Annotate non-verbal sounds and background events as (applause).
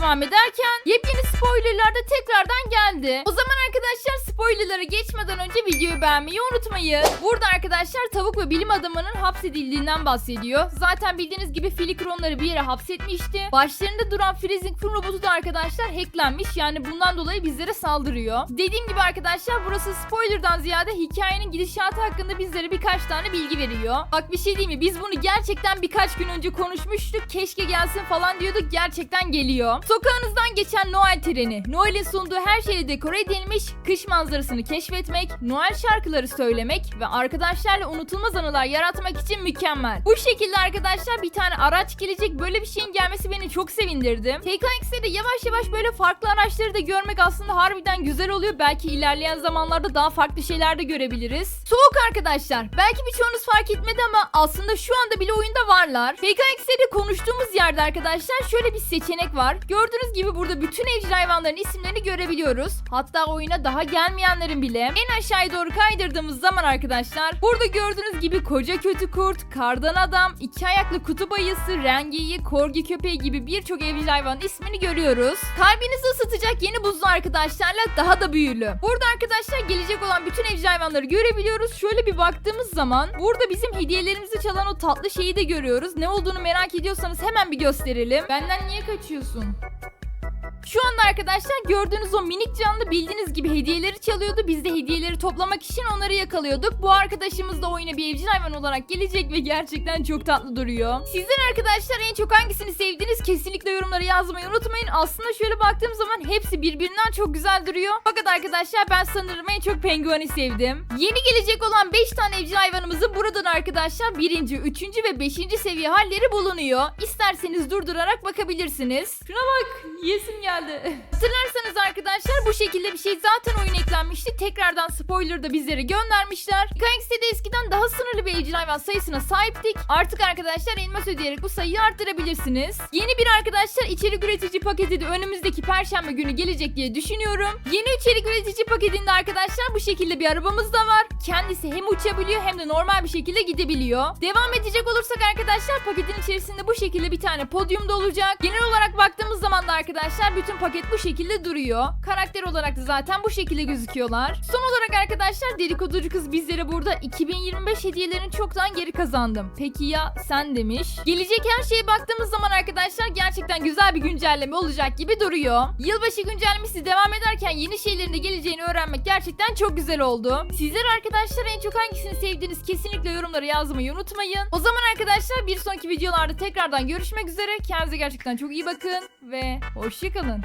devam ederken yepyeni spoilerlar da tekrardan geldi. O zaman arkadaşlar spoilerlara geçmeden önce videoyu beğenmeyi unutmayın. Burada arkadaşlar tavuk ve bilim adamının hapsedildiğinden bahsediyor. Zaten bildiğiniz gibi Flicker onları bir yere hapsetmişti. Başlarında duran Freezing Fun robotu da arkadaşlar hacklenmiş. Yani bundan dolayı bizlere saldırıyor. Dediğim gibi arkadaşlar burası spoilerdan ziyade hikayenin gidişatı hakkında bizlere birkaç tane bilgi veriyor. Bak bir şey diyeyim mi? Biz bunu gerçekten birkaç gün önce konuşmuştuk. Keşke gelsin falan diyorduk. Gerçekten geliyor. Sokağınızdan geçen Noel treni. Noel'in sunduğu her şeyle dekore edilmiş. Kış manzarasını keşfetmek, Noel şarkıları söylemek ve arkadaşlarla unutulmaz anılar yaratmak için mükemmel. Bu şekilde arkadaşlar bir tane araç gelecek. Böyle bir şeyin gelmesi beni çok sevindirdi. TKX'de de yavaş yavaş böyle farklı araçları da görmek aslında harbiden güzel oluyor. Belki ilerleyen zamanlarda daha farklı şeyler de görebiliriz. Soğuk arkadaşlar. Belki birçoğunuz fark etmedi ama aslında şu anda bile oyunda varlar. PKX'de de konuştuğumuz yerde arkadaşlar şöyle bir seçenek var. Gördüğünüz gibi burada bütün evcil hayvanların isimlerini görebiliyoruz. Hatta oyuna daha gelmeyenlerin bile. En aşağıya doğru kaydırdığımız zaman arkadaşlar burada gördüğünüz gibi koca kötü kurt, kardan adam, iki ayaklı kutup ayısı, rengiyi, korgi köpeği gibi birçok evcil hayvanın ismini görüyoruz. Kalbinizi ısıtacak yeni buzlu arkadaşlarla daha da büyülü. Burada arkadaşlar gelecek olan bütün evcil hayvanları görebiliyoruz. Şöyle bir baktığımız zaman burada bizim hediyelerimizi çalan o tatlı şeyi de görüyoruz. Ne olduğunu merak ediyorsanız hemen bir gösterelim. Benden niye kaçıyorsun? Şu anda arkadaşlar gördüğünüz o minik canlı bildiğiniz gibi hediyeleri çalıyordu. Biz de hediyeleri toplamak için onları yakalıyorduk. Bu arkadaşımız da oyuna bir evcil hayvan olarak gelecek ve gerçekten çok tatlı duruyor. Sizler arkadaşlar en çok hangisini sevdiğiniz kesinlikle yorumlara yazmayı unutmayın. Aslında şöyle baktığım zaman hepsi birbirinden çok güzel duruyor. Fakat arkadaşlar ben sanırım en çok pengueni sevdim. Yeni gelecek olan 5 tane evcil buradan arkadaşlar 1. 3. ve 5. seviye halleri bulunuyor. İsterseniz durdurarak bakabilirsiniz. Şuna bak yesim geldi. (laughs) Hatırlarsanız arkadaşlar bu şekilde bir şey zaten oyuna eklenmişti. Tekrardan spoiler da bizlere göndermişler. KX'de eskiden daha sınırlı bir evcil hayvan sayısına sahiptik. Artık arkadaşlar elmas ödeyerek bu sayıyı arttırabilirsiniz. Yeni bir arkadaşlar içerik üretici paketi de önümüzdeki perşembe günü gelecek diye düşünüyorum. Yeni içerik üretici paketinde arkadaşlar bu şekilde bir arabamız da var. Kendisi hem uçabiliyor hem de normal bir şekilde gidebiliyor. Devam edecek olursak arkadaşlar paketin içerisinde bu şekilde bir tane podyum da olacak. Genel olarak baktığımız zaman da arkadaşlar bütün paket bu şekilde duruyor. Karakter olarak da zaten bu şekilde gözüküyorlar. Son olarak arkadaşlar dedikoducu kız bizlere burada 2025 hediyelerini çoktan geri kazandım. Peki ya sen demiş. Gelecek her şeye baktığımız zaman arkadaşlar gerçekten güzel bir güncelleme olacak gibi duruyor. Yılbaşı güncellemesi devam ederken yeni şeylerin de geleceğini öğrenmek gerçekten çok güzel oldu. Sizler arkadaşlar en çok hangisini sevdiğiniz kesinlikle yorumlara yazmayı unutmayın. O zaman arkadaşlar bir sonraki videolarda tekrardan görüşmek üzere. Kendinize gerçekten çok iyi bakın ve hoşçakalın.